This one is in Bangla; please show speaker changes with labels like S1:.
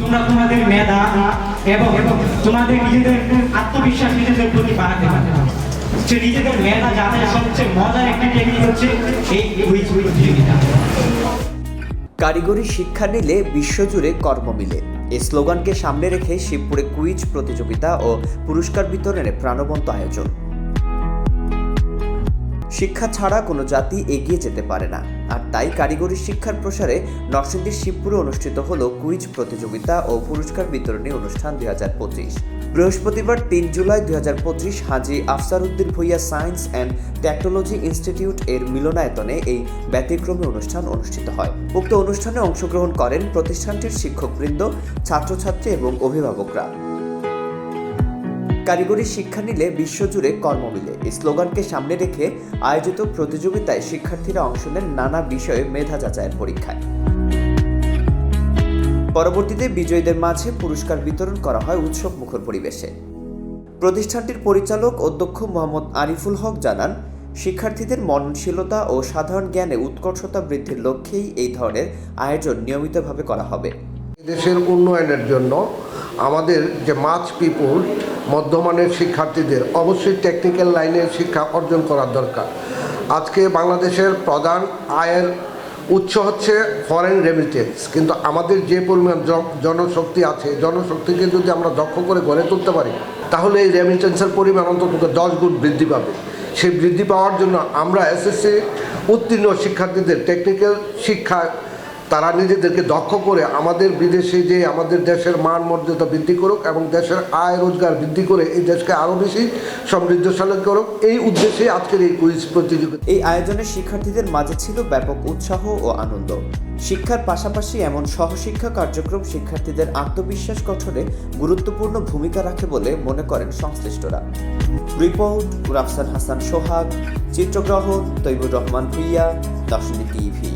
S1: তোমরা তোমাদের মেধা এবং তোমাদের নিজেদের আত্মবিশ্বাস নিজেদের প্রতি বাড়াতে পারবে সে নিজেদের মেধা যাতে সবচেয়ে মজার একটি টেকনিক হচ্ছে এই কুইজ প্রতিযোগিতা।
S2: কারিগরি শিক্ষা নিলে বিশ্বজুড়ে কর্ম মিলে। এই স্লোগানকে সামনে রেখে শিবপুরে কুইজ প্রতিযোগিতা ও পুরস্কার বিতরণের প্রাণবন্ত আয়োজন। শিক্ষা ছাড়া কোনো জাতি এগিয়ে যেতে পারে না। আর তাই কারিগরি শিক্ষার প্রসারে নরসিংদীর শিবপুরে অনুষ্ঠিত হলো কুইজ প্রতিযোগিতা ও পুরস্কার বিতরণী অনুষ্ঠান দুই হাজার পঁচিশ। বৃহস্পতিবার তিন জুলাই দুই হাজার পঁচিশ Haji Afsar Uddin Bhuiyan science and technology institute এর মিলনায়তনে এই ব্যতিক্রমী অনুষ্ঠান অনুষ্ঠিত হয়। উক্ত অনুষ্ঠানে অংশগ্রহণ করেন প্রতিষ্ঠানটির শিক্ষকবৃন্দ, ছাত্রছাত্রী এবং অভিভাবকরা। কারিগরি শিক্ষা নিলে বিশ্বজুড়ে কর্ম মিলে। স্লোগানকে সামনে রেখে আয়োজিত প্রতিযোগিতায় শিক্ষার্থীরা অংশ নেন নানা বিষয়ে মেধা যাচাইয়ের পরীক্ষায়। পরবর্তীতে বিজয়ীদের মাঝে পুরস্কার বিতরণ করা হয় উৎসব মুখর পরিবেশে। প্রতিষ্ঠানটির পরিচালক অধ্যক্ষ মোহাম্মদ আরিফুল হক জানান, শিক্ষার্থীদের মননশীলতা ও সাধারণ জ্ঞানে উৎকর্ষতা বৃদ্ধির লক্ষ্যেই এই ধরনের আয়োজন নিয়মিতভাবে করা হবে।
S3: দেশের উন্নয়নের জন্য আমাদের যে মাছ পিপুল মধ্যমানের শিক্ষার্থীদের অবশ্যই টেকনিক্যাল লাইনের শিক্ষা অর্জন করার দরকার। আজকে বাংলাদেশের প্রধান আয়ের উৎস হচ্ছে ফরেন রেমিটেন্স কিন্তু আমাদের যে পরিমাণ জনশক্তি আছে, জনশক্তিকে যদি আমরা দক্ষ করে গড়ে তুলতে পারি, তাহলে এই রেমিটেন্সের পরিমাণ অন্তত দশ গুণ বৃদ্ধি পাবে। সেই বৃদ্ধি পাওয়ার জন্য আমরা এসএসসি উত্তীর্ণ শিক্ষার্থীদের টেকনিক্যাল শিক্ষা তারা নিজেদেরকে দক্ষ করে আমাদের বিদেশে যে আমাদের দেশের মান মর্যাদা বৃদ্ধি করুক এবং দেশের আয় রোজগার বৃদ্ধি করে এই দেশকে আরও বেশি সমৃদ্ধশালী করুক, এই উদ্দেশ্যে আজকের এই কুইজ প্রতিযোগিতা।
S2: এই আয়োজনে শিক্ষার্থীদের মাঝে ছিল ব্যাপক উৎসাহ ও আনন্দ। শিক্ষার পাশাপাশি এমন সহশিক্ষা কার্যক্রম শিক্ষার্থীদের আত্মবিশ্বাস গঠনে গুরুত্বপূর্ণ ভূমিকা রাখে বলে মনে করেন সংশ্লিষ্টরা। রিপোর্ট রাফসান হাসান সোহাগ চিত্রগ্রহণ তৈবুর রহমান ভুইয়া দর্শনী টিভি।